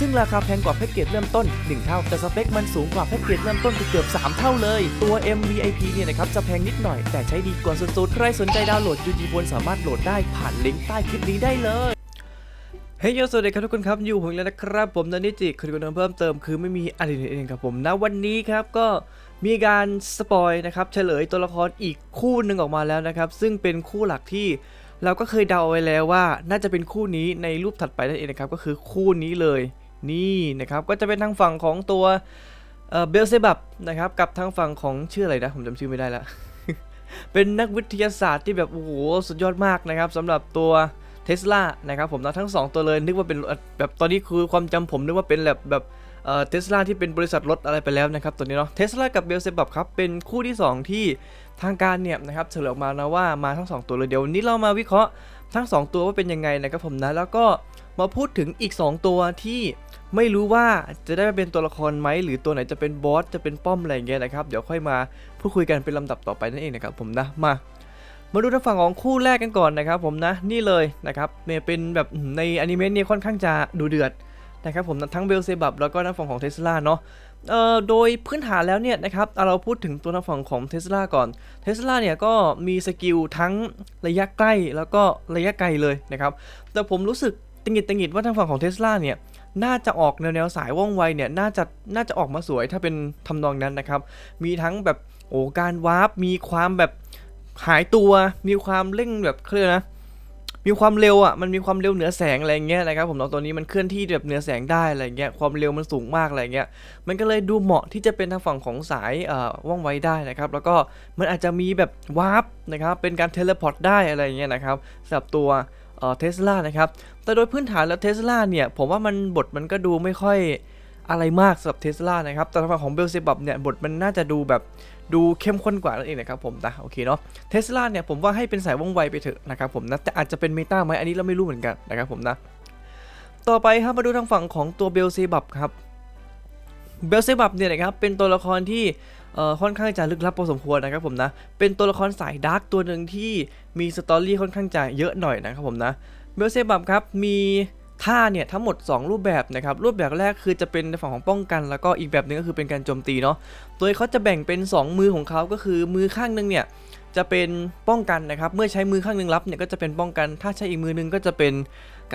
ซึ่งราคาแพงกว่าแพ็กเกจเริ่มต้น 1 เท่า แต่สเปคมันสูงกว่าแพ็กเกจเริ่มต้นเกือบ3 เท่าเลย ตัว MVIP เนี่ยนะครับจะแพงนิดหน่อย แต่ใช้ดีกว่าสุดๆ ใครสนใจดาวน์โหลด UG Phone สามารถโหลดได้ผ่านลิงก์ใต้คลิปนี้ได้เลยเฮ้ยยสวัสดีครับทุกคนครับ อยู่ผมแล้วนะครับ ผมนันนิจิคนคนเพิ่มเติมคือไม่มีอะไรเองครับผมนะวันนี้ครับก็มีการสปอยนะครับเฉลยตัวละครอีกคู่หนึ่งออกมาแล้วนะครับ ซึ่งเป็นคู่หลักที่เราก็เคยเดาเอาไว้แล้วว่า น่าจะเป็นคู่นี้ในรูปถัดไปนั่นเองนะครับก็คือคู่นี้เลย นี่นะครับก็จะเป็นทางฝั่งของตัวเบลเซบับนะครับกับทางฝั่งของชื่ออะไรนะผมจำชื่อไม่ได้ละเป็นนักวิทยาศาสตร์ที่แบบโอ้โหสุดยอดมากนะครับสำหรับตัวเทสลานะครับผมนะทั้ง 2 ตัวเลยนึกว่าเป็นแบบตอนนี้คือความจำผมนึกว่าเป็นแบบแบบเอ่อเทสลาที่เป็นบริษัทรถอะไรไปแล้วนะครับตัวนี้เนาะเทสลากับเบลเซบับครับเป็นคู่ที่ 2 ที่ทางการเนี่ยนะครับเฉลยออกมานะว่ามาทั้ง 2 ตัวเลยเดี๋ยววันนี้เรามาวิเคราะห์ทั้ง 2 ตัวว่าเป็นยังไงนะครับผมนะแล้วก็ มาพูดถึงอีก 2 ตัวที่ไม่รู้ว่าจะได้มาเป็นตัวละครไหมหรือตัวไหนจะเป็นบอสจะเป็นป้อมอะไรเงี้ยนะครับ เดี๋ยวค่อยมาพูดคุยกันเป็นลำดับต่อไปนั่นเองนะครับผมนะมา มาดูทางฝั่งของคู่แรกกันก่อนนะครับ ผมนะนี่เลยนะครับเนี่ยเป็นแบบในอนิเมะเนี่ยค่อนข้างจะดูเดือดนะครับผมทั้งเบลเซบับแล้วก็ทางฝั่งของเทสลาเนาะเอ่อโดยพื้นฐานแล้วเนี่ยนะครับเอาเราพูดถึงตัวทางฝั่งของเทสลาก่อนเทสลาเนี่ยก็มีสกิลทั้งระยะใกล้แล้วก็ระยะไกลเลยนะครับแต่ผมรู้สึก ตังหิดตังหิดว่าทางฝั่งของเทสลาเนี่ยน่าจะออกแนวแนวสายว่องไวเนี่ยน่าจะน่าจะออกมาสวยถ้าเป็นทำนองนั้นนะครับ มีทั้งแบบโอ้การวาร์ปมีความแบบหายตัว มีความเร่งแบบเคลื่อนนะมีความเร็วอะมันมีความเร็วเหนือแสงอะไรเงี้ยนะครับผมตัวนี้มันเคลื่อนที่แบบเหนือแสงได้อะไรเงี้ยความเร็วมันสูงมากอะไรเงี้ยมันก็เลยดูเหมาะที่จะเป็นทางฝั่งของสายอ่อว่องไวได้นะครับแล้วก็มันอาจจะมีแบบวาร์ปนะครับเป็นการเทเลพอร์ตได้อะไรเงี้ยนะครับสำหรับตัว เออเทสลานะครับ แต่โดยพื้นฐานแล้วเทสลาเนี่ย ผมว่ามันบทมันก็ดูไม่ค่อยอะไรมากสำหรับเทสลานะครับ แต่ทางฝั่งของเบลเซบับเนี่ยบทมันน่าจะดูแบบดูเข้มข้นกว่านั่นเองนะครับผมนะโอเคเนาะเทสลาเนี่ยผมว่าให้เป็นสายว่องไวไปเถอะนะครับผมนะแต่อาจจะเป็นเมตาไหมอันนี้เราไม่รู้เหมือนกันนะครับผมนะ ต่อไปครับมาดูทางฝั่งของตัวเบลเซบับครับ เบลเซบับเนี่ยนะครับเป็นตัวละครที่ค่อนข้างจะลึกลับพอสมควรนะครับผมนะ เป็นตัวละครสายดาร์กตัวหนึ่งที่มีสตอรี่ค่อนข้างจะเยอะหน่อยนะครับผมนะ เบลเซบับครับมีท่าเนี่ยทั้งหมด 2 รูปแบบนะครับรูปแบบแรกคือจะเป็นในฝั่งของป้องกัน แล้วก็อีกแบบหนึ่งก็คือเป็นการโจมตีเนาะโดยเขาจะแบ่งเป็น 2 มือของเขาก็คือมือข้างหนึงเนี่ยจะเป็นป้องกันนะครับเมื่อใช้มือข้างหนึงรับเนี่ยก็จะเป็นป้องกัน ถ้าใช้อีกมือหนึงก็จะเป็น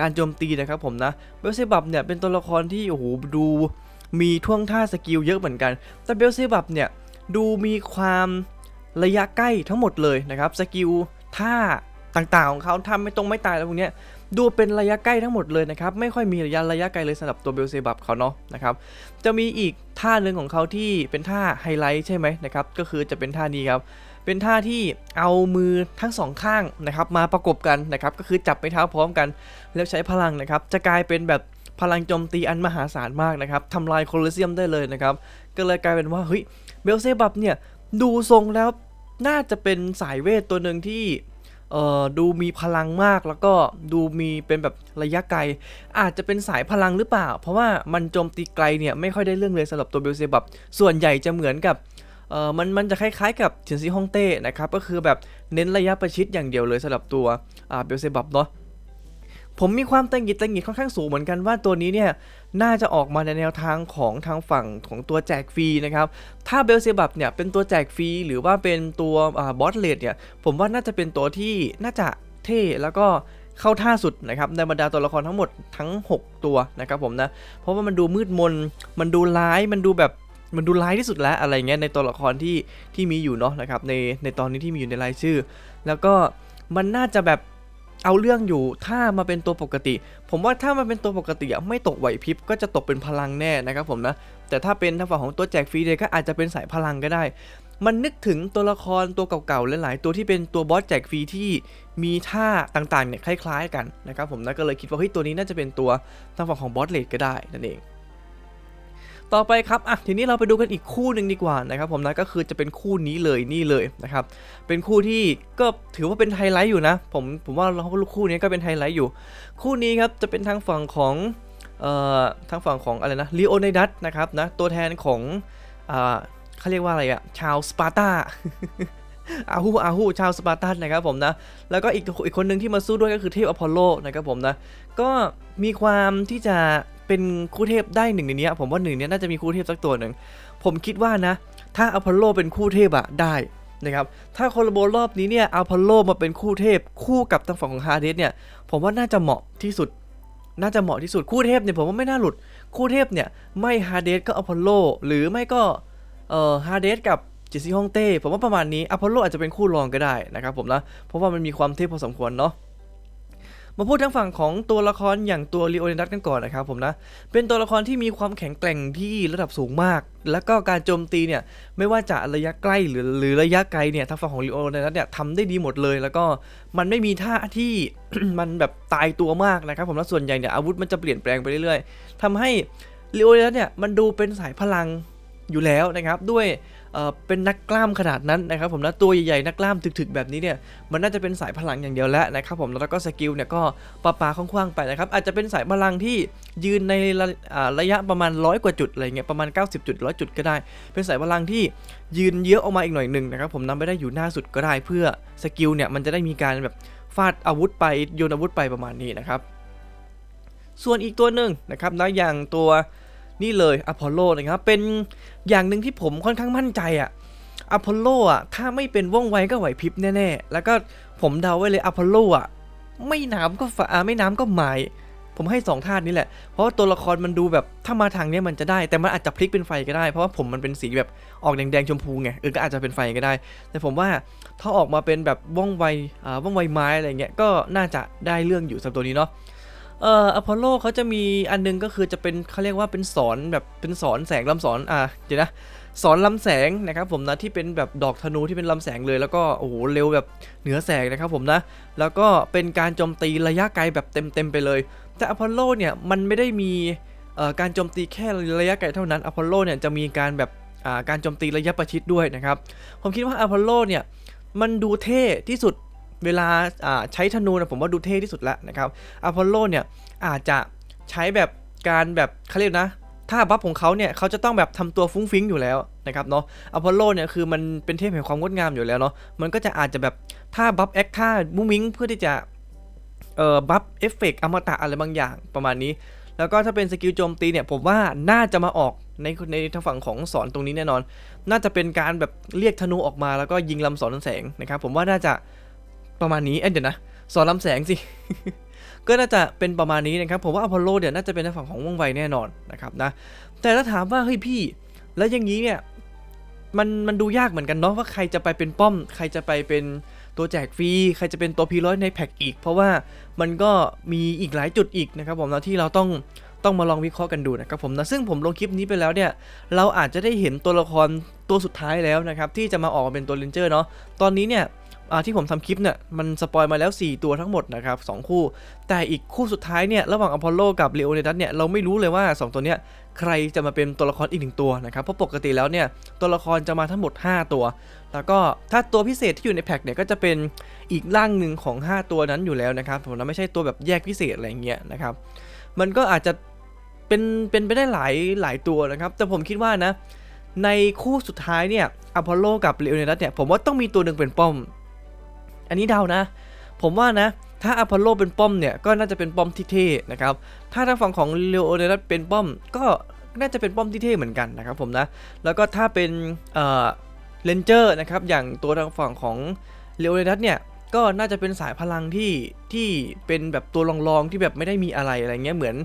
การโจมตีนะครับผมนะเบลเซบับเนี่ยเป็นตัวละครที่โอ้โหดู มีท่วงท่าสกิลเยอะเหมือนกัน แต่เบลเซบับเนี่ยดูมีความระยะใกล้ทั้งหมดเลยนะครับสกิลท่าต่างๆของเขาทำไม่ตรงไม่ตายแล้วพวกเนี้ยดูเป็นระยะใกล้ทั้งหมดเลยนะครับ ไม่ค่อยมีระยะระยะไกลเลยสำหรับตัวเบลเซบับเขาเนาะนะครับจะมีอีกท่าหนึ่งของเขาที่เป็นท่าไฮไลท์ใช่ไหมนะครับก็คือจะเป็นท่านี้ครับเป็นท่าที่เอามือทั้งสองข้างนะครับมาประกบกันนะครับก็คือจับไปเท้าพร้อมกัน แล้วใช้พลังนะครับจะกลายเป็นแบบ พลังโจมตีอันมหาศาลมากนะครับทำลายโคลอสเซียมได้เลยนะครับ ก็เลยกลายเป็นว่าเฮ้ยเบลเซบับเนี่ยดูทรงแล้วน่าจะเป็นสายเวทตัวหนึ่งที่เอ่อดูมีพลังมากแล้วก็ดูมีเป็นแบบระยะไกล อาจจะเป็นสายพลังหรือเปล่า เพราะว่ามันโจมตีไกลเนี่ยไม่ค่อยได้เรื่องเลยสำหรับตัวเบลเซบับส่วนใหญ่จะเหมือนกับเออมันมันจะคล้ายๆกับเฉินซีฮ่องเต้นะครับก็คือแบบเน้นระยะประชิดอย่างเดียวเลยสำหรับตัวอ่าเบลเซบับเนาะ ผมมีความตังหงิดตังหงิดค่อนข้างสูงเหมือนกันว่าตัวนี้เนี่ยน่าจะออกมาในแนวทางของทางฝั่งของตัวแจกฟรีนะครับ ถ้าเบลเซบับเนี่ยเป็นตัวแจกฟรีหรือว่าเป็นตัวบอสเลดเนี่ยผมว่าน่าจะเป็นตัวที่น่าจะเท่แล้วก็เข้าท่าสุดนะครับในบรรดาตัวละครทั้งหมดทั้ง 6 ตัวนะครับผมนะ เพราะว่ามันดูมืดมน มันดูร้ายมันดูแบบมันดูร้ายที่สุดแล้วอะไรเงี้ยในตัวละครที่ที่มีอยู่เนาะนะครับในในตอนนี้ที่มีอยู่ในรายชื่อ แล้วก็มันน่าจะแบบ เอาเรื่องอยู่ถ้ามาเป็นตัวปกติ ผมว่าถ้ามันเป็นตัวปกติไม่ตกไหวพริบก็จะตกเป็นพลังแน่นะครับผมนะแต่ถ้าเป็นทางฝั่งของตัวแจกฟรีเนี่ยก็อาจจะเป็นสายพลังก็ได้ มันนึกถึงตัวละครตัวเก่าๆหลายๆตัวที่เป็นตัวบอสแจกฟรีที่มีท่าต่างๆเนี่ยคล้าย ๆ กันนะครับผมนะก็เลยคิดว่าเฮ้ยตัวนี้น่าจะเป็นตัวทางฝั่งของบอสเลดก็ได้นั่นเอง ต่อไปครับอะทีนี้เราไปดูกันอีกคู่หนึ่งดีกว่านะครับผมนะก็คือจะเป็นคู่นี้เลยนี่เลยนะครับเป็นคู่ที่ก็ถือว่าเป็นไฮไลท์อยู่นะ ผมผมว่าเราคู่นี้ก็เป็นไฮไลท์อยู่ คู่นี้ครับจะเป็นทางฝั่งของเอ่อทางฝั่งของอะไรนะลีโอไนดัสนะครับนะตัวแทนของอ่าเขาเรียกว่าอะไรอะชาวสปาร์ตาอาฮูอาฮูชาวสปาร์ตันนะครับผมนะ แล้วก็อีกอีกคนหนึ่งที่มาสู้ด้วยก็คือเทพอพอลโลนะครับผมนะ ก็มีความที่จะ เป็นคู่เทพได้หนึ่งในนี้ผมว่าหนึ่งเนี้ยน่าจะมีคู่เทพสักตัวหนึ่งผมคิดว่านะ ถ้าอพอลโลเป็นคู่เทพอะได้นะครับถ้าโคลโบรอบนี้เนี่ยอพอลโลมาเป็นคู่เทพคู่กับทางฝั่งของฮาเดสเนี่ยผมว่าน่าจะเหมาะที่สุด น่าจะเหมาะที่สุดคู่เทพเนี่ยผมว่าไม่น่าหลุดคู่เทพเนี่ยไม่ฮาเดสก็อพอลโลหรือไม่ก็เอ่อฮาเดสกับจิซี่ฮ่องเต้ผมว่าประมาณนี้อพอลโลอาจจะเป็นคู่รองก็ได้นะครับผมนะเพราะว่ามันมีความเทพพอสมควรเนาะ มาพูดทางฝั่งของตัวละครอย่างตัวลีโอเนดัสกันก่อนนะครับผมนะ เป็นตัวละครที่มีความแข็งแกร่งที่ระดับสูงมาก แล้วก็การโจมตีเนี่ยไม่ว่าจะระยะใกล้หรือหรือระยะไกลเนี่ยทางฝั่งของลีโอเนดัสเนี่ยทำได้ดีหมดเลย แล้วก็มันไม่มีท่าที่มันแบบตายตัวมากนะครับผมแล้วส่วนใหญ่เนี่ยอาวุธมันจะเปลี่ยนแปลงไปเรื่อยๆทำให้ลีโอเนดัสเนี่ยมันดูเป็นสายพลังอยู่แล้วนะครับด้วย เป็นนักกล้ามขนาดนั้นนะครับผมนะตัวใหญ่ๆนักกล้ามถึกๆแบบนี้เนี่ยมันน่าจะเป็นสายพลังอย่างเดียวแล้วนะครับผมแล้วก็สกิลเนี่ยก็ปาปาคว้างๆไปนะครับอาจจะเป็นสายพลังที่ยืนในระระยะประมาณร้อยกว่าจุดอะไรเงี้ยประมาณ 90 จุดร้อยจุดก็ได้ เป็นสายพลังที่ยืนเยอะออกมาอีกหน่อยหนึ่งนะครับผมนำไปได้อยู่หน้าสุดก็ได้เพื่อสกิลเนี่ยมันจะได้มีการแบบฟาดอาวุธไปโยนอาวุธไปประมาณนี้นะครับส่วนอีกตัวหนึ่งนะครับนะอย่างตัว นี่เลยอพอลโลนะครับเป็นอย่างหนึ่งที่ผมค่อนข้างมั่นใจอะอพอลโลอะถ้าไม่เป็นว่องไวก็ไหวพริบแน่ๆ แล้วก็ผมเดาไว้เลยอพอลโลอะไม่น้ำก็ฝาอ่าไม่น้ำก็หมายผมให้สองธาตุนี้แหละ เพราะว่าตัวละครมันดูแบบถ้ามาทางนี้มันจะได้ แต่มันอาจจะพลิกเป็นไฟก็ได้ เพราะว่าผมมันเป็นสีแบบออกแดงๆชมพูไงเออก็อาจจะเป็นไฟก็ได้ แต่ผมว่าถ้าออกมาเป็นแบบว่องไวอ่าว่องไวไม้อะไรเงี้ยก็น่าจะได้เรื่องอยู่สำหรับตัวนี้เนาะ เอ่ออพอลโลเขาจะมีอันนึงก็คือจะเป็นเขาเรียกว่าเป็นสอนแบบเป็นสอนแสงลำสอนอ่าเดี๋ยวนะสอนลำแสงนะครับผมนะที่เป็นแบบดอกธนูที่เป็นลำแสงเลยแล้วก็โอ้โหเร็วแบบเหนือแสงนะครับผมนะ แล้วก็เป็นการโจมตีระยะไกลแบบเต็มๆไปเลย แต่อพอลโลเนี่ยมันไม่ได้มีเอ่อการโจมตีแค่ระยะไกลเท่านั้นอพอลโลเนี่ยจะมีการแบบอ่าการโจมตีระยะประชิดด้วยนะครับ ผมคิดว่าอพอลโลเนี่ยมันดูเท่ที่สุด เวลาใช้ธนูนะผมว่าดูเท่ที่สุดแล้วนะครับอพอลโลเนี่ยอาจจะใช้แบบการแบบเขาเรียกนะถ้าบัฟของเขาเนี่ยเขาจะต้องแบบทำตัวฟุ้งฟิ้งอยู่แล้วนะครับเนาะอพอลโลเนี่ยคือมันเป็นเทพแห่งความงดงามอยู่แล้วเนาะมันก็จะอาจจะแบบท่าบัฟแอคท่ามุ้งมิ้งเพื่อที่จะเอ่อบัฟเอฟเฟกต์อมตะอะไรบางอย่างประมาณนี้ แล้วก็ถ้าเป็นสกิลโจมตีเนี่ยผมว่าน่าจะมาออกในในทางฝั่งของสอนตรงนี้แน่นอน น่าจะเป็นการแบบเรียกธนูออกมาแล้วก็ยิงลำสอนแสงนะครับผมว่าน่าจะ ประมาณนี้เอ้ยเดี๋ยวนะสอนลำแสงสิ ก็น่าจะเป็นประมาณนี้นะครับ ผมว่าอพอลโลเนี่ยน่าจะเป็นในฝั่งของว่องไวแน่นอนนะครับนะ แต่ถ้าถามว่าเฮ้ยพี่ แล้วอย่างนี้เนี่ยมันมันดูยากเหมือนกันเนาะว่าใครจะไปเป็นป้อม ใครจะไปเป็นตัวแจกฟรีใครจะเป็นตัวพีร้อยในแพ็กอีก เพราะว่ามันก็มีอีกหลายจุดอีกนะครับผมนะที่เราต้องต้องมาลองวิเคราะห์กันดูนะครับผมนะซึ่งผมลงคลิปนี้ไปแล้วเนี่ย เราอาจจะได้เห็นตัวละครตัวสุดท้ายแล้วนะครับ ที่จะมาออกมาเป็นตัวเลนเจอร์เนาะตอนนี้เนี่ย ที่ผมทำคลิปเนี่ยมันสปอยมาแล้ว 4 ตัวทั้งหมดนะครับสองคู่ แต่อีกคู่สุดท้ายเนี่ยระหว่างอพอลโลกับเลโอเนดัสเนี่ยเราไม่รู้เลยว่า 2 ตัวเนี้ยใครจะมาเป็นตัวละครอีกหนึ่งตัวนะครับเพราะปกติแล้วเนี่ยตัวละครจะมาทั้งหมด 5 ตัว แล้วก็ถ้าตัวพิเศษที่อยู่ในแพ็คเนี่ยก็จะเป็นอีกร่างหนึ่งของ 5 ตัวนั้นอยู่แล้วนะครับผมนะไม่ใช่ตัวแบบแยกพิเศษอะไรเงี้ยนะครับมันก็อาจจะเป็นเป็นไปได้หลายหลายตัวนะครับ แต่ผมคิดว่านะ ในคู่สุดท้ายเนี่ยอพอลโลกับเลโอเนดัสเนี่ยผมว่าต้องมีตัวหนึ่งเป็นป้อม อันนี้เดานะ ผมว่านะ ถ้าอพอลโลเป็นป้อมเนี่ยก็น่าจะเป็นป้อมที่เท่นะครับ ถ้าทางฝั่งของเลโอเนรัสเป็นป้อมก็น่าจะเป็นป้อมที่เท่เหมือนกันนะครับผมนะ แล้วก็ถ้าเป็นเลนเจอร์นะครับอย่างตัวทางฝั่งของเลโอเนรัสเนี่ย ก็น่าจะเป็นสายพลังที่ที่เป็นแบบตัวรองๆที่แบบไม่ได้มีอะไรอะไรเงี้ยเหมือน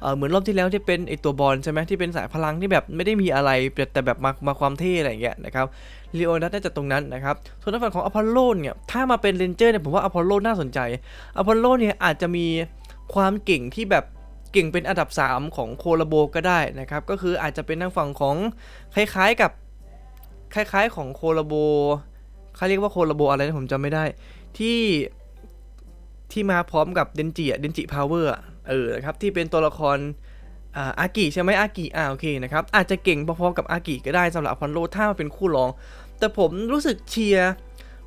เออเหมือนรอบที่แล้วที่เป็นไอตัวบอลใช่ไหมที่เป็นสายพลังที่แบบไม่ได้มีอะไรแต่แบบมามาความเท่อะไรเงี้ยนะครับลีโอนัสน่าจะตรงนั้นนะครับส่วนทางฝั่งของอพอลโลเนี่ยถ้ามาเป็นเรนเจอร์เนี่ยผมว่าอพอลโลน่าสนใจอพอลโลเนี่ยอาจจะมีความเก่งที่แบบเก่งเป็นอันดับ 3 ของโคลาโบก็ได้นะครับก็คืออาจจะเป็นทางฝั่งของคล้ายๆกับคล้ายๆของโคลาโบ เขาเรียกว่าโคลาโบอะไรนะผมจำไม่ได้ ที่ที่มาพร้อมกับเดนจิอะเดนจิพาวเวอร์เออนะครับที่เป็นตัวละครอากิใช่ไหมอากิอ่าโอเคนะครับอาจจะเก่งพอๆกับอากิก็ได้สำหรับอพอลโลถ้ามาเป็นคู่รอง แต่ผมรู้สึกเชียร์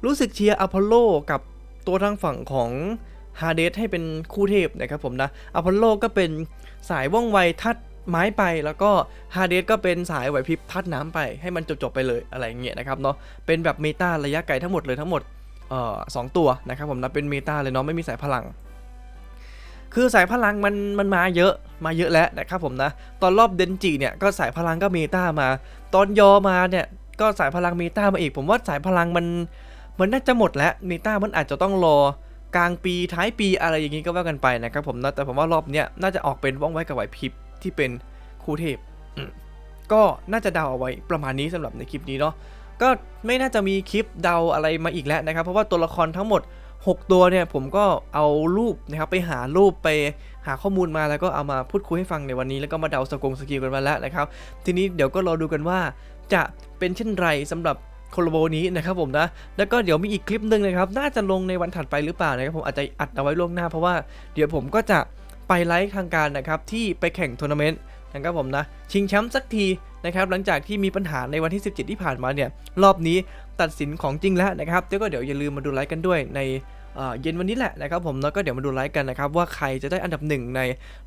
รู้สึกเชียร์อพอลโลกับตัวทางฝั่งของฮาเดสให้เป็นคู่เทพนะครับผมนะอพอลโลก็เป็นสายว่องไวทัด ไม้ไปแล้วก็ฮาเดสก็เป็นสายไหวพริบทัดน้ำไปให้มันจบๆไปเลยอะไรเงี้ยนะครับเนาะเป็นแบบเมตาระยะไกลทั้งหมดเลยทั้งหมดเอ่อสองตัวนะครับผมนะเป็นเมตาเลยเนาะไม่มีสายพลัง คือสายพลังมันมันมาเยอะมาเยอะแล้วนะครับผมนะตอนรอบเดนจิเนี่ยก็สายพลังก็เมตามา ตอนยอมาเนี่ยก็สายพลังเมตามาอีก ผมว่าสายพลังมันมันน่าจะหมดแล้วเมตามันอาจจะต้องรอกลางปีท้ายปีอะไรอย่างงี้ก็ว่ากันไปนะครับผมนะแต่ผมว่ารอบเนี้ยน่าจะออกเป็นว่องไว้กับไหวพริบ ที่เป็นคู่เทพอืมก็น่าจะเดาเอาไว้ประมาณนี้สำหรับในคลิปนี้เนาะก็ไม่น่าจะมีคลิปเดาอะไรมาอีกแล้วนะครับ เพราะว่าตัวละครทั้งหมด 6 ตัวเนี่ยผมก็เอารูปนะครับไปหารูปไปหาข้อมูลมาแล้วก็เอามาพูดคุยให้ฟังในวันนี้ แล้วก็มาเดาสกงสกิลกันมาแล้วนะครับ ทีนี้เดี๋ยวก็รอดูกันว่าจะเป็นเช่นไรสำหรับโคโลโบนี้นะครับผมนะ แล้วก็เดี๋ยวมีอีกคลิปหนึ่งนะครับ น่าจะลงในวันถัดไปหรือเปล่านะครับผมอาจจะอัดเอาไว้ล่วงหน้าเพราะว่าเดี๋ยวผมก็จะ ไปไลฟ์ทางการนะครับที่ไปแข่งทัวร์นาเมนต์นะครับผมนะชิงแชมป์สักทีนะครับหลังจากที่มีปัญหาในวันที่ 17 ที่ผ่านมาเนี่ยรอบนี้ตัดสินของจริงแล้วนะครับแล้วก็เดี๋ยวอย่าลืมมาดูไลฟ์กันด้วยในเย็นวันนี้แหละนะครับผมแล้วก็เดี๋ยวมาดูไลฟ์กันนะครับว่าใครจะได้อันดับหนึ่งใน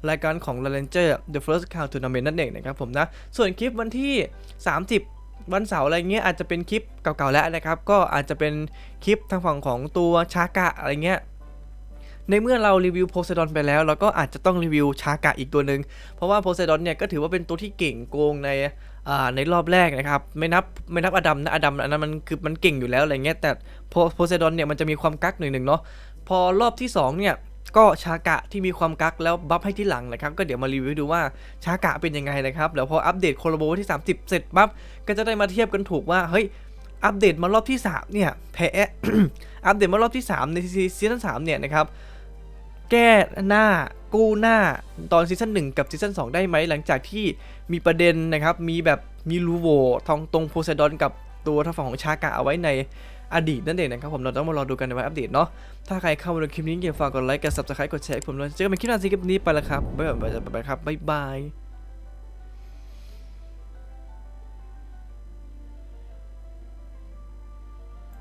รายการของ La Ranger The First Count Tournament นั่นเองนะครับผมนะส่วนคลิปวันที่ 30วันเสาร์อะไรเงี้ยอาจจะเป็นคลิปเก่าๆแล้วนะครับ ก็อาจจะเป็นคลิปทางฝั่งของตัวชากะอะไรเงี้ย ในเมื่อเรารีวิวโพไซดอนไปแล้ว เราก็อาจจะต้องรีวิวชากะอีกตัวหนึ่งเพราะว่าโพไซดอนเนี่ยก็ถือว่าเป็นตัวที่เก่งโกงในในรอบแรกนะครับ ไม่นับไม่นับอดัมนะอดัมอันนั้นมันคือมันเก่งอยู่แล้วอะไรเงี้ยแต่โพไซดอนเนี่ยมันจะมีความกักหน่อยหนึ่งเนาะพอรอบที่สองเนี่ยก็ชากะที่มีความกักแล้วบัฟให้ที่หลังนะครับ ก็เดี๋ยวมารีวิวดูว่าชากะเป็นยังไงนะครับแล้วพออัปเดตโคโลโบที่ 30 เสร็จปั๊บก็จะได้มาเทียบกันถูกว่าเฮ้ยอัปเดตมารอบที่3เนี่ยแพ้อัปเดตมารอบที่ 3 ในซีซั่น3เนี่ยนะครับ แก้หน้ากู้หน้าตอนซีซั่น1กับซีซั่น2ได้ไหมหลังจากที่มีประเด็นนะครับ มีแบบมีรูโวทองตรงโพไซดอนกับตัวทางฝั่งของชากะเอาไว้ในอดีตนั่นเองนะครับผมเราต้องมารอดูกันในวันอัปเดตเนาะถ้าใครเข้ามาดูคลิปนี้อย่าฝากกดไลค์กด subscribe กดแชร์ให้ผมเลยเจอกันใหม่คลิปหน้าซีคลิปนี้ไปแล้วครับบ๊ายบายบ๊ายบายครับบ๊ายบาย